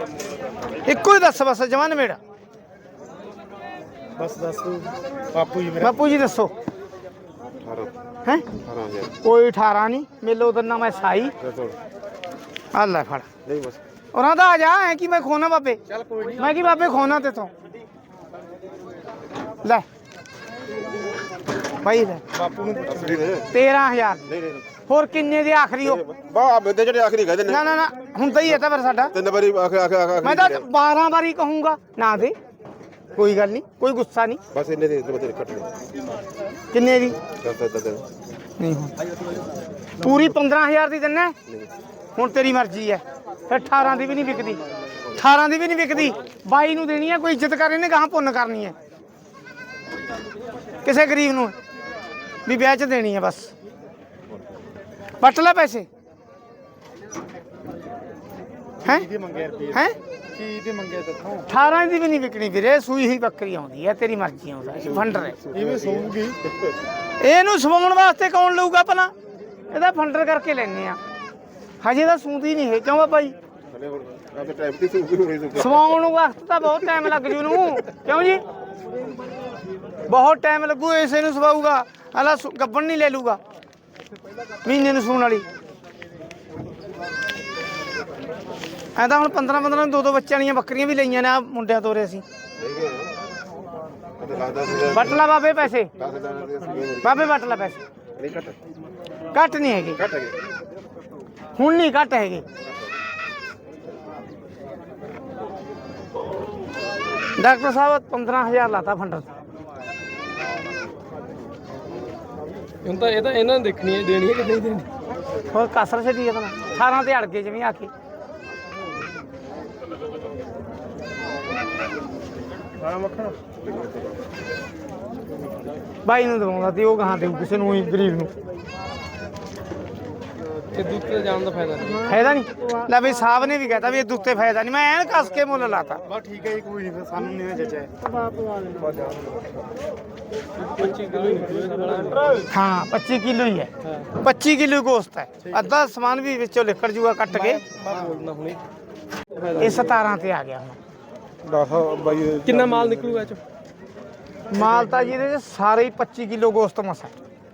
ਇੱਕੋ ਹੀ ਦੱਸ ਬਸ ਜਵਾਨ ਮੇੜਾ ਬਸ ਦੱਸ ਬਾਪੂ ਜੀ ਬਾਪੂ ਜੀ ਦੱਸੋ। 18 ਹੈ? 18000 ਕੋਈ 18 ਨਹੀਂ ਮੇਲੋ ਦਾ ਨਾਮ ਹੈ ਸਾਈ। ਆ ਲੈ ਫੜ। ਨਹੀਂ ਬਸ। ਉਹਨਾਂ ਦਾ ਆ ਜਾ ਐ ਕਿ ਮੈਂ ਖੋਨਾ ਬਾਬੇ ਚੱਲ ਕੋਈ ਨਹੀਂ। ਮੈਂ ਕੀ ਬਾਬੇ ਖੋਨਾ ਤੇ ਤੋਂ? ਲੈ। ਭਾਈ ਲੈ। ਬਾਪੂ ਨੂੰ ਪੁੱਛ ਲਈ ਦੇ 13000 ਨਹੀਂ ਨਹੀਂ। ਹੋਰ ਕਿੰਨੇ ਦੇ ਆਖਰੀ ਹੋ ਬਾ ਆ ਬੰਦੇ ਜਿਹੜੇ ਆਖਰੀ ਕਹਿੰਦੇ ਨੇ। ਨਾ ਨਾ ਨਾ। ਹੁੰਦਾ ਹੀ ਹੈ ਤਾਂ ਫਿਰ ਸਾਡਾ। ਤਿੰਨ ਵਾਰੀ ਆਖ ਆਖ ਆਖ ਮੈਂ ਤਾਂ 12 ਵਾਰੀ ਕਹੂੰਗਾ ਨਾ ਦੇ। ਕੋਈ ਗੱਲ ਨਹੀਂ ਕੋਈ ਗੁੱਸਾ ਨਹੀਂ। ਬਸ ਇੰਨੇ ਦੇ ਬਤੇ ਕੱਟ ਲੈ ਕਿੰਨੇ ਦੀ ਦੱਸ ਦੱਸ ਦੱਸ ਨਹੀਂ ਹੁਣ। ਪੂਰੀ 15000 ਦੀ ਦਿੰਨਾ ਹੁਣ ਤੇਰੀ ਮਰਜ਼ੀ ਹੈ। ਫਿਰ 18 ਦੀ ਵੀ ਨਹੀਂ ਵਿਕਦੀ। 18 ਦੀ ਵੀ ਨਹੀਂ ਵਿਕਦੀ। 22 ਨੂੰ ਦੇਣੀ ਹੈ ਕੋਈ ਇੱਜ਼ਤ ਕਰ ਇਹਨੇ ਗਾਹਾਂ ਪੁੰਨ ਕਰਨੀ ਹੈ। ਕਿਸੇ ਗਰੀਬ ਨੂੰ ਵੀ ਵਿਆਹ 'ਚ ਦੇਣੀ ਹੈ ਬਸ। ਵੱਟ ਲੈ ਪੈਸੇ। ਹੈ? ਇਹਦੇ ਮੰਗੇ ਰੁਪਏ? ਹੈ? ਕੀ ਦੇ ਮੰਗੇ ਤੇਥੋਂ 18 ਦੀ ਵੀ ਨਹੀਂ ਵਿਕਣੀ ਵੀਰੇ ਸੂਈ ਹੀ ਬੱਕਰੀ ਆਉਂਦੀ ਹੈ ਤੇਰੀ ਮਰਜ਼ੀ ਆਉਂਦਾ ਫੰਡਰ ਹੈ। ਇਵੇਂ ਸੌਂਗੀ। ਇਹਨੂੰ ਸਵਾਉਣ ਵਾਸਤੇ ਕੌਣ ਲਊਗਾ ਭਲਾ? ਇਹਦਾ ਫੰਡਰ ਕਰਕੇ ਲੈਣੇ ਆ ਹਜੇ ਤਾਂ ਸੂੰਦੀ ਨਹੀਂ ਹੈ ਕਿਉਂ ਸੌਂਗੀ ਸਵਾਉਣ ਨੂੰ ਵਕਤ ਤਾਂ ਬਹੁਤ ਟਾਈਮ ਲੱਗ ਜੂ ਨੂੰ ਕਿਉਂ ਜੀ? ਬਹੁਤ ਟਾਈਮ ਲੱਗੂ ਇਸੇ ਨੂੰ ਸਵਾਊਗਾ। ਹਲਾ ਗੱਬਣ ਨਹੀਂ ਲੈ ਲੂਗਾ ਮਹੀਨੇ ਨੂੰ ਸੂਣ ਵਾਲੀ। ਐ ਤਾਂ ਹੁਣ 15 15 ਦੋ ਦੋ ਬੱਚਿਆਂ ਵਾਲੀਆਂ ਬੱਕਰੀਆਂ ਵੀ ਲਈਆਂ ਨੇ ਆ ਮੁੰਡਿਆਂ ਤੋਰੇ ਅਸੀਂ। ਵੱਟ ਲਾ ਬਾਬੇ ਪੈਸੇ। 10000 ਦੇ ਸੀ ਬਾਬੇ ਵੱਟ ਲਾ ਪੈਸੇ। ਕੱਟ ਨਹੀਂ ਹੈਗੇ। ਕੱਟ ਹੁਣ ਨਹੀਂ ਘੱਟ ਹੈਗੇ। ਡਾਕਟਰ ਸਾਹਿਬ 15000 ਲਾਤਾ ਫੰਡਰ। ਹੁਣ ਤਾਂ ਇਹ ਤਾਂ ਇਹਨਾਂ ਨੇ ਦੇਖਣੀ ਹੈ ਦੇਣੀ ਹੈ ਕਿ ਨਹੀਂ ਦੇਣੀ? ਹੋਰ ਕਸਰ ਛੱਡੀ ਆਪਣਾ 18 ਤੇ ਅੜ ਗਏ ਜਿਵੇਂ ਆ ਕੇ। ਹਾਂ ਮੱਖਣ। ਬਾਈ ਨੂੰ ਦਵਾਉਂਦਾ ਤੇ ਉਹ ਗਾਹਾਂ ਦੇਊ ਕਿਸੇ ਨੂੰ ਹੀ ਗਰੀਬ ਨੂੰ। ਇਹ ਦੁੱਧ ਤੇ ਜਾਣ ਦਾ ਫਾਇਦਾ ਨਹੀਂ। ਫਾਇਦਾ ਨਹੀਂ? ਲੈ ਬਈ ਸਾਹਿਬ ਨੇ ਵੀ ਕਹਿਤਾ ਵੀ ਇਹ ਦੁੱਤੇ ਫਾਇਦਾ ਨਹੀਂ ਮੈਂ ਐਨ ਕੱਸ ਕੇ ਮੁੱਲ ਲਾਤਾ। ਬਸ ਠੀਕ ਹੈ ਜੀ ਕੋਈ ਨਹੀਂ ਸਾਨੂੰ ਨਹੀਂ ਜਚਿਆ 25 ਕਿਲੋ ਹੀ ਨਿਕਲੂਗਾ ਹਾਂ 25 ਕਿਲੋ ਹੀ ਹੈ। 25 ਕਿਲੋ ਗੋਸਤ ਹੈ। ਅੱਧਾ ਸਮਾਨ ਵੀ ਵਿੱਚੋਂ ਲਿਕੜ ਜੂਗਾ ਕੱਟ ਕੇ। ਬਾਹਰ ਬੋਲਣਾ ਹੁਣੇ। ਇਹ 17 ਤੇ ਆ ਗਿਆ ਹੁਣ। ਦੱਸ ਬਾਈ ਕਿੰਨਾ ਮਾਲ ਨਿਕਲੂਗਾ ਇਹ ਚੋਂ? ਮਾਲ ਤਾਂ ਜੀ ਇਹਦੇ 'ਚ ਸਾਰੇ ਹੀ 25 ਕਿਲੋ ਗੋਸਤ ਮਸਾ।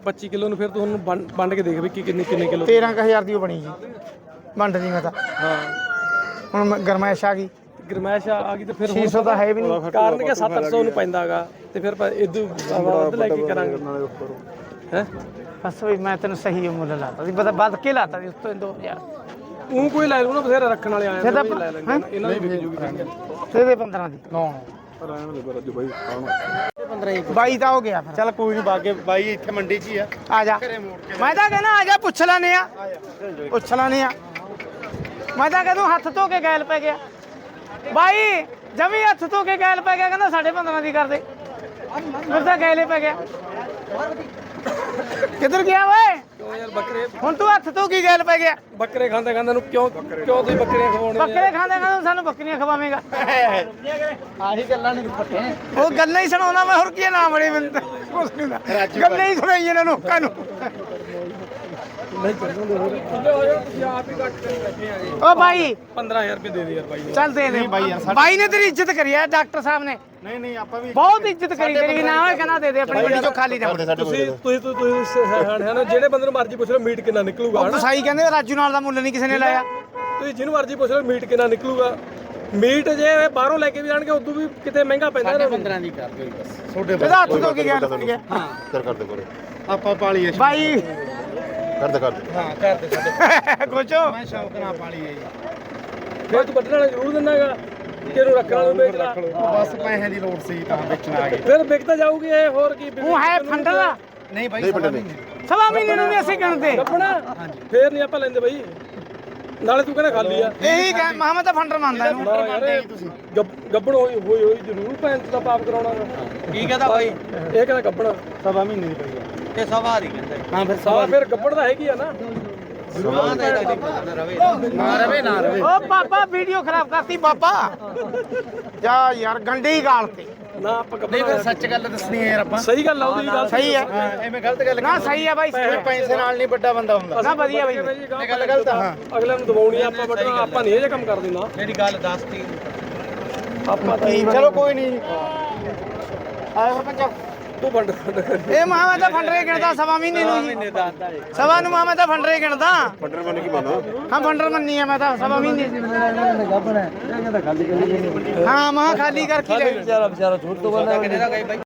25 ਕਿਲੋ ਨੂੰ ਫਿਰ ਤੁਹਾਨੂੰ ਵੰਡ ਵੰਡ ਕੇ ਦੇਖ ਵੀ ਕੀ ਕਿੰਨੇ ਕਿੰਨੇ ਕਿਲੋ। 13000 ਦੀ ਉਹ ਬਣੀ ਜੀ। ਵੰਡ ਦੀ ਮੈਂ ਤਾਂ। ਹਾਂ। ਹੁਣ ਮੈਂ ਗਰਮੈਸ਼ ਆ ਗਈ। ਗਰਮੈਸ਼ ਆ ਗਈ ਤੇ ਫਿਰ 600 ਤਾਂ ਹੈ ਵੀ ਨਹੀਂ। ਕਾਰਨ ਕਿ 700 ਨੂੰ ਪੈਂਦਾਗਾ ਤੇ ਫਿਰ ਪ- ਇਦੋਂ ਵੱਧ ਲੈ ਕੇ ਕਰਾਂਗੇ। ਹੈ? ਬਸ ਵੀ ਮੈਂ ਤੈਨੂੰ ਸਹੀ ਮੁੱਲ ਲਾਤਾ ਸੀ। ਪਤਾ ਵੱਧ ਕੇ ਲਾਤਾ ਸੀ ਉਸ ਤੋਂ 2000 ਉਹ ਕੋਈ ਲੈ ਲੂ ਨਾ ਬਥੇਰਾ ਰੱਖਣ ਵਾਲੇ ਆਏ ਫਿਰ ਲੈ ਲੈਣਗੇ ਹੈਂ? ਇਹਨਾਂ ਦੀ ਵਿਕ ਜੂਗੀ ਫਿਰ ਤੇ ਦੇ। 15 ਦੀ ਨੋ ਬਾਈ ਤਾਂ ਹੋ ਗਿਆ ਫਿਰ। ਚੱਲ ਕੋਈ ਨਹੀਂ ਬਾਗੇ ਬਾਈ ਇੱਥੇ ਮੰਡੀ 'ਚ ਹੀ ਆ। ਆ ਜਾ। ਮੈਂ ਤਾਂ ਕਹਿੰਦਾ ਆ ਜਾ ਪੁੱਛ ਲੈਨੇ ਆ। ਪੁੱਛ ਲੈਨੇ ਆ। ਮੈਂ ਤਾਂ ਕਹਿੰਦਾ ਹੱਥ ਧੋ ਕੇ ਗੈਲ ਪੈ ਗਿਆ। ਬਾਈ ਜਮੀ ਹੱਥ ਧੋ ਕੇ ਗੈਲ ਪੈ ਗਿਆ ਕਹਿੰਦਾ 15.5 ਦੀ ਕਰ ਦੇ। ਫਿਰ ਤਾਂ ਗੈਲੇ ਪੈ ਗਿਆ। ਕਿੱਧਰ ਗਿਆ ਓਏ? ਕਿਉਂ ਯਾਰ ਬੱਕਰੇ। ਹੁਣ ਤੂੰ ਹੱਥ ਧੋ ਕੇ ਗੈਲ ਪੈ ਗਿਆ? ਬੱਕਰੇ ਖਾਂਦੇ ਖਾਂਦੇ ਨੂੰ ਕਿਉਂ ਕਿਉਂ ਤੁਸੀਂ ਬੱਕਰੀਆਂ ਖਵਾਉਣੇ ਬੱਕਰੇ ਖਾਂਦੇ ਖਾਂਦੇ ਸਾਨੂੰ ਬੱਕਰੀਆਂ ਖਵਾਵੇਂਗਾ। ਆਹੀ ਗੱਲਾਂ ਪੱਟੇ ਉਹ ਗੱਲਾਂ ਹੀ ਸੁਣਾਉਣਾ ਮੈਂ ਹੋਰ ਕੀ ਨਾਮ ਬੜੇ ਮੈਨੂੰ ਤਾਂ ਕੁਛ ਨਹੀਂ ਹੁੰਦਾ। ਗੱਲਾਂ ਹੀ ਸੁਣਾਈ ਇਹਨਾਂ ਲੋਕਾਂ ਨੂੰ। ਓ ਬਾਈ। 15000 ਰੁਪਏ ਦੇ ਦੇ ਯਾਰ ਬਾਈ ਨੂੰ। ਚੱਲ ਦੇ ਦੇ। ਬਾਈ ਯਾਰ, ਬਾਈ ਨੇ ਤੇਰੀ ਇੱਜ਼ਤ ਕਰੀ ਹੈ ਡਾਕਟਰ ਸਾਹਿਬ ਨੇ। ਨਹੀਂ ਨਹੀਂ ਆਪਾਂ ਵੀ ਬਹੁਤ ਇੱਜ਼ਤ ਕਰੀ ਤੇਰੀ ਨਾ ਹੋਏ ਕਹਿੰਦਾ ਦੇ ਦੇ ਆਪਣੀ ਮੰਡੀ ਚੋਂ ਖਾਲੀ ਜਾ। ਤੁਸੀਂ ਤੁਸੀਂ ਤੁਸੀਂ ਨਾ ਜਿਹੜੇ ਬੰਦੇ ਨੂੰ ਮਰਜ਼ੀ ਪੁੱਛ ਲਓ ਮੀਟ ਕਿੰਨਾ ਨਿਕਲੂਗਾ ਹਨਾ ਕਸਾਈ ਕਹਿੰਦੇ ਰਾਜੂ ਨਾਲ ਦਾ ਮੁੱਲ ਨਹੀਂ ਕਿਸੇ ਨੇ ਲਾਇਆ। ਤੁਸੀਂ ਜਿਹਨੂੰ ਮਰਜ਼ੀ ਪੁੱਛ ਲਓ ਮੀਟ ਕਿੰਨਾ ਨਿਕਲੂਗਾ। ਮੀਟ ਜੇ ਬਾਹਰੋਂ ਲੈ ਕੇ ਵੀ ਜਾਣਗੇ ਉਦੋਂ ਵੀ ਕਿਤੇ ਮਹਿੰਗਾ ਪੈਂਦਾ ਨੂੰ। 15 ਦੀ ਕਰ ਦਿਓ ਬਸ। ਛੋਟੇ ਇਹਦਾ ਹੱਥ ਧੋ ਕੇ ਗਿਆ ਹਾਂ। ਕਰ ਕਰ ਦੇ ਕੋਲੇ। ਆਪਾਂ ਪਾਲੀ ਬਾਈ। ਕਰ ਦੇ ਕਰ ਦੇ। ਹਾਂ ਕਰ ਦੇ ਸਾਡੇ ਕੋਚੋ ਮੈਂ ਸ਼ੌਕ ਨਾਲ ਪਾਲੀ ਹੈ ਜੀ। ਫਿਰ ਤੂੰ ਵੱਢਣ ਵਾਲਾ ਜ਼ਰੂਰ ਦਿੰਦਾਗਾ ਕਿਹਨੂੰ ਰੱਖਣ ਵਾਲਾ ਨੂੰ ਵੇਚ ਲਾ। ਬਸ ਪੈਸਿਆਂ ਦੀ ਲੋੜ ਸੀ ਤਾਂ ਵੇਚਣ ਆ ਗਏ। ਫਿਰ ਵਿਕਤਾ ਜਾਊਗੀ ਇਹ ਹੋਰ ਕੀ ਉਹ ਹੈ ਫੰਡਰ ਦਾ ਨਹੀਂ ਬਾਈ ਨਹੀਂ ਵੱਡੇ ਨਹੀਂ ਸਵਾ ਮਹੀਨੇ ਨੂੰ ਨਹੀਂ ਅਸੀਂ ਗਿਣਦੇ। ਕੱਪਣਾ ਫੇਰ ਨਹੀਂ ਆਪਾਂ ਲੈਂਦੇ ਬਾਈ। ਨਾਲੇ ਤੂੰ ਕਹਿੰਦਾ ਖਾਲੀ ਆ। ਇਹੀ ਕਹਿ ਮਹਮਦ ਤਾਂ ਫੰਡਰ ਮੰਨਦਾ ਇਹਨੂੰ। ਨਾ ਯਾਰ ਗੱਬ- ਗੱਬੜ ਹੋਈ ਹੋਈ ਹੋਈ ਜ਼ਰੂਰ ਦਾ ਪਾਪ ਕਰਾਉਣਾ ਗਾ। ਕੀ ਕਹਦਾ ਬਾਈ? ਇਹ ਕਹਿੰਦਾ ਗੱਬੜ ਸਵਾ ਮਹੀਨੇ ਦੀ ਪਈ ਆ। ਇਹ ਸਵਾ ਦੀ ਕਹਿੰਦਾ। ਹਾਂ ਫਿਰ ਸਾਲਾ ਫਿਰ ਗੱਬੜ ਦਾ ਹੈਗੀ ਆ ਨਾ। ਸਵਾ ਦਾ ਇਹਦਾ ਨਹੀਂ ਪਤਾ ਨਾ ਰਵੇ। ਨਾ ਰਵੇ ਨਾ ਰਵੇ। ਓ ਬਾਬਾ ਵੀਡੀਓ ਖਰਾਬ ਕਰਤੀ ਬਾਬਾ। ਜਾ ਯਾਰ ਗੰਡੇ ਹੀ ਗਾਲ ਤੇ। ਨਾ ਆਪਾਂ ਨਹੀਂ ਫਿਰ ਕੱਪੜਾ ਸੱਚ ਗੱਲ ਦੱਸਣੀ ਹੈ ਯਾਰ ਆਪਾਂ। ਸਹੀ ਗੱਲ ਆ ਉਹਦੀ ਗੱਲ। ਸਹੀ ਹੈ। ਹਾਂ ਐਵੇਂ ਗਲਤ ਗੱਲ ਨਾ ਸਹੀ ਹੈ ਬਾਈ ਸਹੀ ਹੈ। ਪੈਸੇ ਨਾਲ ਨਹੀਂ ਵੱਡਾ ਬੰਦਾ ਹੁੰਦਾ। ਨਾ ਵਧੀਆ ਬਾਈ। ਇਹ ਗੱਲ ਗਲਤ ਆ। ਹਾਂ। ਅਗਲੇ ਨੂੰ ਦਬਾਉਣੀ ਆ, ਆਪਾਂ ਵੱਢਣਾ ਆਪਾਂ ਨਹੀਂ ਇਹ ਜਿਹਾ ਕੰਮ ਕਰਦੇ ਨਾ ਜਿਹੜੀ ਗੱਲ ਦੱਸਤੀ। ਆਪਾਂ ਤਾਂ ਠੀਕ ਚਲੋ ਕੋਈ ਨਹੀਂ। ਆਇਆ ਸਰਪੰਚ ਤੂੰ ਕਰੀ ਇਹ ਮਹਾ ਤਾਂ ਫੰਡਰੇ ਗਿਣਦਾ ਸਵਾ ਮਹੀਨੇ ਨੂੰ ਜੀ ਸਵਾ ਨੂੰ ਮਹਾ ਤਾਂ ਫੰਡਰੇ ਗਿਣਦਾ। ਫੰਡਰ ਮੰਨ ਕੀ ਮੰਨੋ? ਹਾਂ ਫੰਡਰ ਮੰਨੀ ਆ ਮੈਂ ਤਾਂ ਸਵਾ ਮਹੀਨੇ। ਹਾਂ ਮਹਾ ਖਾਲੀ ਕਰਕੇ ਲੈ ਵਿਚਾਰਾ ਵਿਚਾਰਾ ਛੋਟ ਤੋਂ ਬੰਦਾ